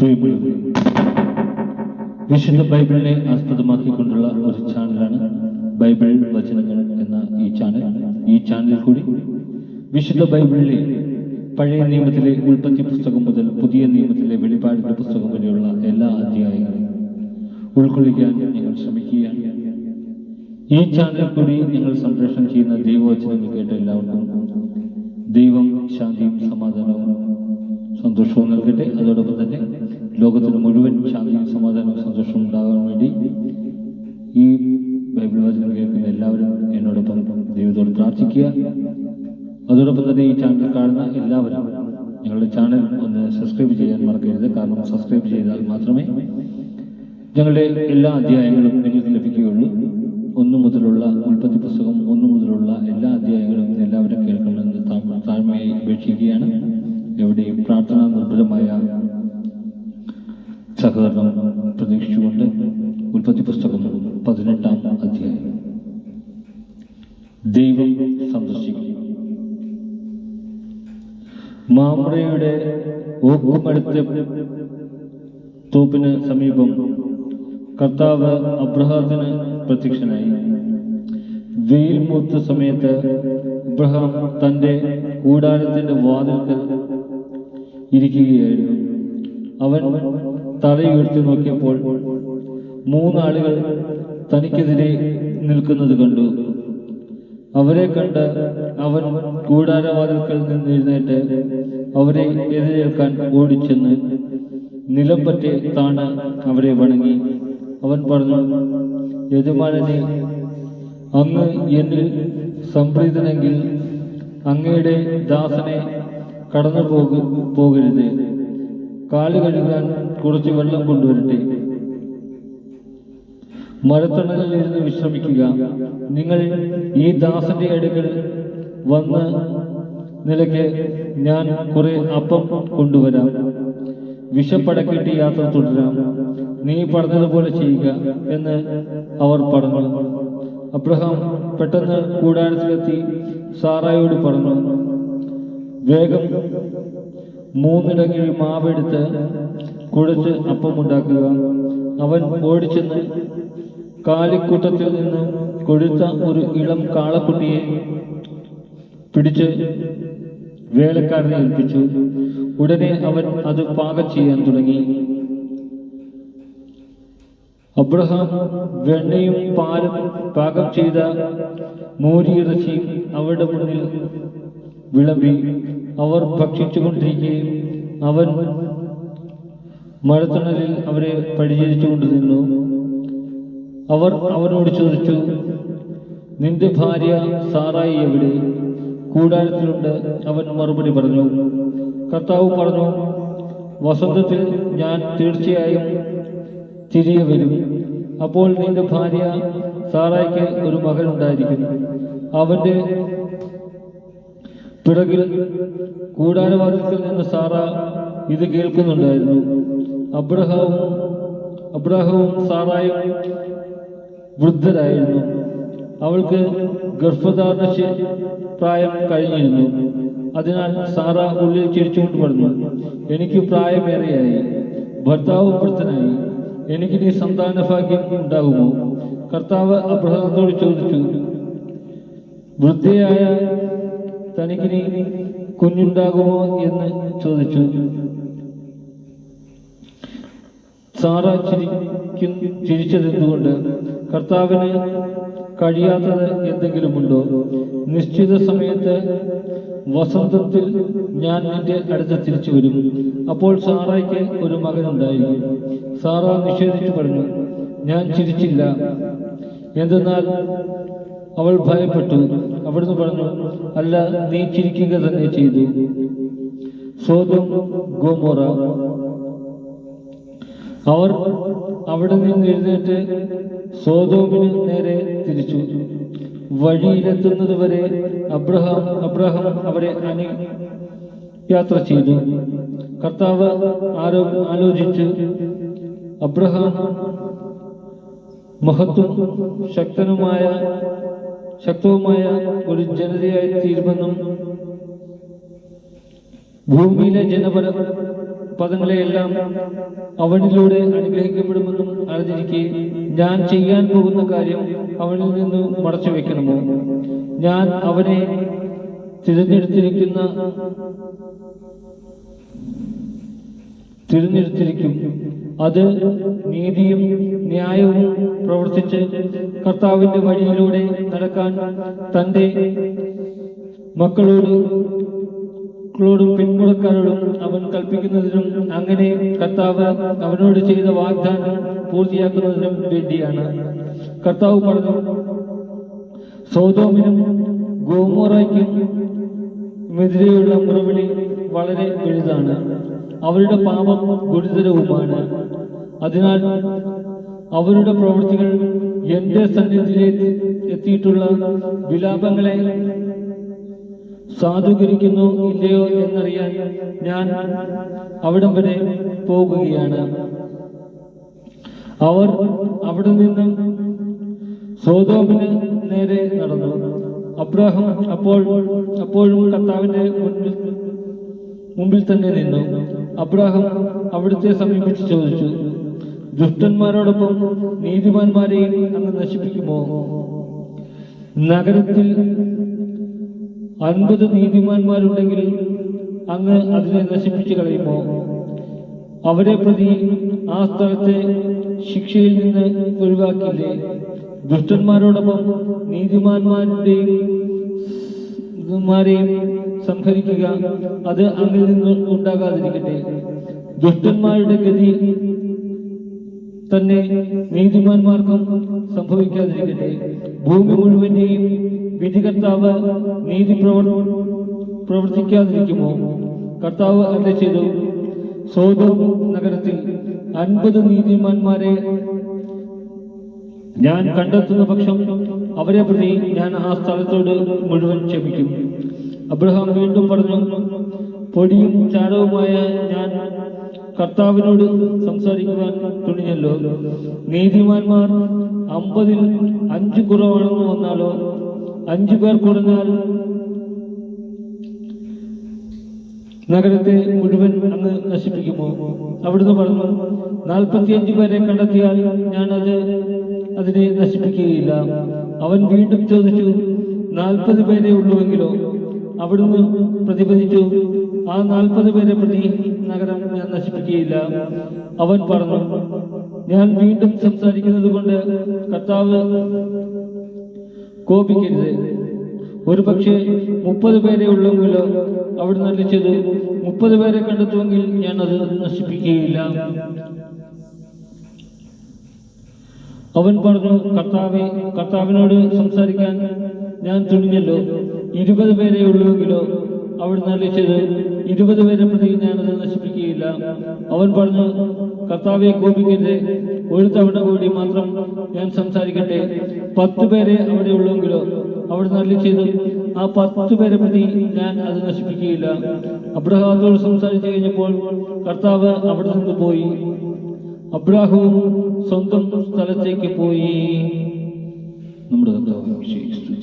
പ്രിയമുള്ളവരെ വിശുദ്ധ ബൈബിളിനെ ആസ്പദമാക്കിക്കൊണ്ടുള്ള ഒരു ചാനലാണ് ബൈബിൾ വചനങ്ങൾ എന്ന ഈ ചാനൽ. ഈ ചാനലിൽ കൂടി വിശുദ്ധ ബൈബിളിലെ പഴയ നിയമത്തിലെ ഉൽപ്പത്തി പുസ്തകം മുതൽ പുതിയ നിയമത്തിലെ വെളിപാടിന്റെ പുസ്തകം വരെയുള്ള എല്ലാ അധ്യായങ്ങളും ഉൾക്കൊള്ളിക്കാൻ ഞങ്ങൾ ശ്രമിക്കുകയാണ്. ഈ ചാനലിൽ കൂടി ഞങ്ങൾ സംപ്രേഷണം ചെയ്യുന്ന ദൈവവചനങ്ങൾ കേട്ട എല്ലാവർക്കും ദൈവം ശാന്തിയും സമാധാനവും സന്തോഷവും നൽകട്ടെ. അതോടൊപ്പം തന്നെ ലോകത്തിന് മുഴുവൻ ശാന്തിയും സമാധാനവും സന്തോഷവും ഉണ്ടാകാൻ വേണ്ടി ഈ ബൈബിൾ വചനം കേൾക്കുന്ന എല്ലാവരും എന്നോടൊപ്പം ദൈവത്തോട് പ്രാർത്ഥിക്കുക. അതോടൊപ്പം തന്നെ ഈ ചാനൽ കാണുന്ന എല്ലാവരും ഞങ്ങളുടെ ചാനൽ ഒന്ന് സബ്സ്ക്രൈബ് ചെയ്യാൻ മറക്കരുത്. കാരണം സബ്സ്ക്രൈബ് ചെയ്താൽ മാത്രമേ ഞങ്ങളുടെ എല്ലാ അധ്യായങ്ങളും നിങ്ങൾക്ക് ലഭിക്കുകയുള്ളൂ. ഒന്നു മുതലുള്ള ഉൽപ്പത്തി പുസ്തകം ഒന്നു മുതലുള്ള എല്ലാ അധ്യായങ്ങളും എല്ലാവരും കേൾക്കണമെന്ന് താഴ്മയായി അപേക്ഷിക്കുകയാണ്. എവിടെയും പ്രാർത്ഥനാ നിർഭരമായ സഹകരണം പ്രതീക്ഷിച്ചുകൊണ്ട് ഉൽപ്പത്തി പുസ്തകം പതിനെട്ടാം അധ്യായം. ദൈവം സന്ദർശിക്കും. മാമ്രയുടെ ഓക്കുമടുത്ത തോപ്പിന് സമീപം കർത്താവ് അബ്രഹാത്തിന് പ്രത്യക്ഷനായി. വെയിൽ മൂത്ത സമയത്ത് അബ്രഹാം തന്റെ കൂടാരത്തിന്റെ വാതിൽക്കൽ ഇരിക്കുകയായിരുന്നു. അവൻ തലയുയർത്തി നോക്കിയപ്പോൾ മൂന്നാളുകൾ തനിക്കെതിരെ നിൽക്കുന്നത് കണ്ടു. അവരെ കണ്ട് അവൻ കൂടാരവാതിൽക്കൽ നിന്ന് എഴുന്നേറ്റ് അവരെ എതിരേൽക്കാൻ ഓടിച്ചെന്ന് നിലം താണ് അവരെ വണങ്ങി. അവൻ പറഞ്ഞു യജമാനനെ അങ്ങ് എന്നിൽ സംപ്രീതനെങ്കിൽ അങ്ങയുടെ ദാസനെ കടന്നു പോക പോകരുത്. കാൽ കഴുകാൻ കുറച്ച് വെള്ളം കൊണ്ടുവരട്ടെ. മരത്തണലിൽ ഇരുന്ന് വിശ്രമിക്കുക. നിങ്ങൾ ഈ ദാസന്റെ അടുക്കൽ വന്ന് നിലയ്ക്ക് ഞാൻ കുറെ അപ്പം കൊണ്ടുവരാം. വിഷപ്പടക്കിട്ട് യാത്ര തുടരാം. നീ പറഞ്ഞതുപോലെ ചെയ്യുക എന്ന് അവർ പറഞ്ഞു. അബ്രഹാം പെട്ടെന്ന് കൂടാരത്തിലെത്തി സാറായോട് പറഞ്ഞു വേഗം മൂന്നിടങ്ങിൽ മാവെടുത്ത് കുഴച്ച് അപ്പമുണ്ടാക്കുക. അവൻ ഓടിച്ചെന്ന് കാലിക്കൂട്ടത്തിൽ നിന്ന് കൊഴുത്ത ഒരു ഇളം കാളക്കുട്ടിയെ പിടിച്ച് വേലക്കാരനെ ഏൽപ്പിച്ചു. ഉടനെ അവൻ അത് പാകം ചെയ്യാൻ തുടങ്ങി. അബ്രഹാം വെണ്ണയും പാലും പാകം ചെയ്ത മോരിയിറച്ചിയും അവരുടെ മുന്നിൽ വിളമ്പി. അവർ ഭക്ഷിച്ചുകൊണ്ടിരിക്കുകയും അവൻ മഴത്തണലിൽ അവരെ പരിചരിച്ചുകൊണ്ട് നിന്നു അവർ അവനോട് ചോദിച്ചു നിന്റെ ഭാര്യ സാറായി എവിടെ? കൂടാരത്തിലുണ്ട് അവൻ മറുപടി പറഞ്ഞു. കർത്താവ് പറഞ്ഞു വസന്തത്തിൽ ഞാൻ തീർച്ചയായും തിരികെ വരും. അപ്പോൾ നിന്റെ ഭാര്യ സാറായിക്ക് ഒരു മകൻ ഉണ്ടായിരിക്കും അവന്റെ പിറകിൽ കൂടാരവാദത്തിൽ നിന്ന് സാറ ഇത് കേൾക്കുന്നുണ്ടായിരുന്നു. അബ്രഹാവും അബ്രഹാവും സാറായും വൃദ്ധരായിരുന്നു. അവൾക്ക് ഗർഭധാരണ പ്രായം കഴിഞ്ഞിരുന്നു. അതിനാൽ സാറ ഉള്ളിൽ ചിരിച്ചുകൊണ്ട് പറഞ്ഞു എനിക്ക് പ്രായമേറെയായി. ഭർത്താവ് വൃദ്ധനായി. എനിക്ക് നീ സന്താന ഭാഗ്യം ഉണ്ടാകുമോ? കർത്താവ് അബ്രഹത്തോട് ചോദിച്ചു വൃദ്ധയായ തനിക്ക് നീ കുഞ്ഞുണ്ടാകുമോ എന്ന് ചോദിച്ചു. സാറ ചിരിക്കും ചിരിച്ചതെന്തുകൊണ്ട്? കർത്താവിന് കഴിയാത്തത് എന്തെങ്കിലുമുണ്ടോ? നിശ്ചിത സമയത്ത് വസന്തത്തിൽ ഞാൻ നിന്റെ അടുത്ത് തിരിച്ചു വരും. അപ്പോൾ സാറയ്ക്ക് ഒരു മകനുണ്ടായിരിക്കും. സാറ നിഷേധിച്ചു പറഞ്ഞു ഞാൻ ചിരിച്ചില്ല. എന്തെന്നാൽ അവൾ ഭയപ്പെട്ടു. അവിടുന്ന് പറഞ്ഞു അല്ല നീ ചിരിക്കുക തന്നെ ചെയ്തു. സോതും ഗോമോറ. അവർ അവിടെ നിന്ന് എഴുന്നേറ്റ് സോതോമിന് നേരെ തിരിച്ചു. വഴിയിലെത്തുന്നത് വരെ അബ്രഹാം അബ്രഹാം അവരെ അനു യാത്ര ചെയ്തു. കർത്താവ് ആരോ ആലോചിച്ചു. അബ്രഹാം മഹത്വം ശക്തനുമായ ശക്തവുമായ ഒരു ജനതയായി തീരുമെന്നും ഭൂമിയിലെ ജനപര പദങ്ങളെയെല്ലാം അവനിലൂടെ അനുഗ്രഹിക്കപ്പെടുമെന്നും അറിഞ്ഞിരിക്കെ ഞാൻ ചെയ്യാൻ പോകുന്ന കാര്യം അവനിൽ നിന്ന് മറച്ചു വെക്കണമോ ഞാൻ അവനെ തിരഞ്ഞെടുത്തിരിക്കുന്ന തിരഞ്ഞെടുത്തിരിക്കും അത് നീതിയും ന്യായവും പ്രവർത്തിച്ച് കർത്താവിന്റെ വഴിയിലൂടെ നടക്കാൻ തന്റെ മക്കളോട് മക്കളോടും പിന്മുടക്കാരോടും അവൻ കൽപ്പിക്കുന്നതിനും അങ്ങനെ കർത്താവ് അവനോട് ചെയ്ത വാഗ്ദാനം പൂർത്തിയാക്കുന്നതിനും വേണ്ടിയാണ്. കർത്താവ് പറഞ്ഞു സോതോമിനും ഗോമോറയ്ക്കും എതിരെയുള്ള മുറവിളി വളരെ വലുതാണ്. അവരുടെ പാപം ഗുരുതരവുമാണ്. അതിനാൽ അവരുടെ പ്രവൃത്തികൾ എന്റെ സന്നിധിയിലേക്ക് എത്തിയിട്ടുള്ള വിലാപങ്ങളെ സാധൂകരിക്കുന്നു ഇല്ലയോ എന്നറിയാൻ ഞാൻ അവിടം വരെ പോകുകയാണ്. അവർ അവിടെ നിന്നും സോതോമിന് നേരെ നടന്നു. അബ്രാഹം അപ്പോൾ അപ്പോഴും കർത്താവിന്റെ മുൻപിൽ മുമ്പിൽ തന്നെ നിന്നു. അബ്രാഹം അവിടുത്തെ സമീപിച്ച് ചോദിച്ചു ദുഷ്ടന്മാരോടൊപ്പം നീതിമാന്മാരെയും അങ്ങ് നശിപ്പിക്കുമോ? നഗരത്തിൽ അൻപത് നീതിമാന്മാരുണ്ടെങ്കിൽ അങ്ങ് അതിനെ നശിപ്പിച്ചു കളയുമോ? അവരെ പ്രതി ആ സ്ഥലത്തെ ശിക്ഷയിൽ നിന്ന് ഒഴിവാക്കില്ലേ ദുഷ്ടന്മാരോടൊപ്പം നീതിമാന്മാരുടെയും മാരെയും സംഹരിക്കുക. അത് അങ്ങിൽ നിന്ന് ഉണ്ടാകാതിരിക്കട്ടെ. ദുഷ്ടന്മാരുടെ ഗതി തന്നെ നീതിമാന്മാർക്കും സംഭവിക്കാതിരിക്കട്ടെ. ഭൂമി മുഴുവന്റെയും വിധികർത്താവ് നീതി പ്രവർ പ്രവർത്തിക്കാതിരിക്കുമോ? കർത്താവ് അല്ല ചെയ്തു. സോതോ നഗരത്തിൽ അൻപത് നീതിമാന്മാരെ ഞാൻ കണ്ടെത്തുന്ന പക്ഷം അവരെ പ്രതി ഞാൻ ആ സ്ഥലത്തോട് മുഴുവൻ ക്ഷമിക്കും. അബ്രഹാം വീണ്ടും പറഞ്ഞു പൊടിയും ചാരവുമായ ഞാൻ കർത്താവിനോട് സംസാരിക്കുവാൻ തുണിഞ്ഞല്ലോ നീതിമാന്മാർ അമ്പതിൽ അഞ്ച് കുറവാണെന്ന് വന്നാലോ? അഞ്ചു പേർ കുറഞ്ഞാൽ നഗരത്തെ മുഴുവൻ അങ്ങ് നശിപ്പിക്കുമോ? അവിടുന്ന് പറഞ്ഞു നാൽപ്പത്തിയഞ്ചു പേരെ കണ്ടെത്തിയാൽ ഞാൻ അത് അതിനെ നശിപ്പിക്കുകയില്ല. അവൻ വീണ്ടും ചോദിച്ചു നാൽപ്പത് പേരെ ഉള്ളുവെങ്കിലോ? അവിടുന്ന് പ്രതിപദിച്ചു ആ നാൽപ്പത് പേരെ പ്രതി നഗരം ഞാൻ നശിപ്പിക്കുകയില്ല. അവൻ പറഞ്ഞു ഞാൻ വീണ്ടും സംസാരിക്കുന്നത് കൊണ്ട് കർത്താവ് കോപിക്കരുത്. ഒരു പക്ഷേ മുപ്പത് പേരെ ഉള്ളെങ്കിലോ അവിടെ നല്ലിച്ചത് മുപ്പത് പേരെ കണ്ടെത്തുമെങ്കിൽ ഞാൻ അത് നശിപ്പിക്കുകയില്ല. അവൻ പറഞ്ഞു കർത്താവെ കർത്താവിനോട് സംസാരിക്കാൻ ഞാൻ തുണിഞ്ഞല്ലോ ഇരുപത് പേരെ ഉള്ളുവെങ്കിലോ അവിടെ അറിയിച്ചത് ഇരുപത് പേരെ പ്രതി ഞാനത് നശിപ്പിക്കുകയില്ല. അവൻ പറഞ്ഞു കർത്താവെ കോപിക്കരുത്. ഒരു തവണ കൂടി മാത്രം ഞാൻ സംസാരിക്കട്ടെ. പത്ത് പേരെ അവിടെ ഉള്ളെങ്കിലോ അവിടെ അറിയിച്ചത് ആ പത്ത് പേരെ പ്രതി ഞാൻ അത് നശിപ്പിക്കുകയില്ല. അബ്രഹാത്തോട് സംസാരിച്ചു കഴിഞ്ഞപ്പോൾ കർത്താവ് അവിടെ നിന്ന് പോയി. അബ്രാഹവും സ്വന്തം സ്ഥലത്തേക്ക് പോയി. നമ്മുടെ കർത്താവ് വിശേഷിച്ചു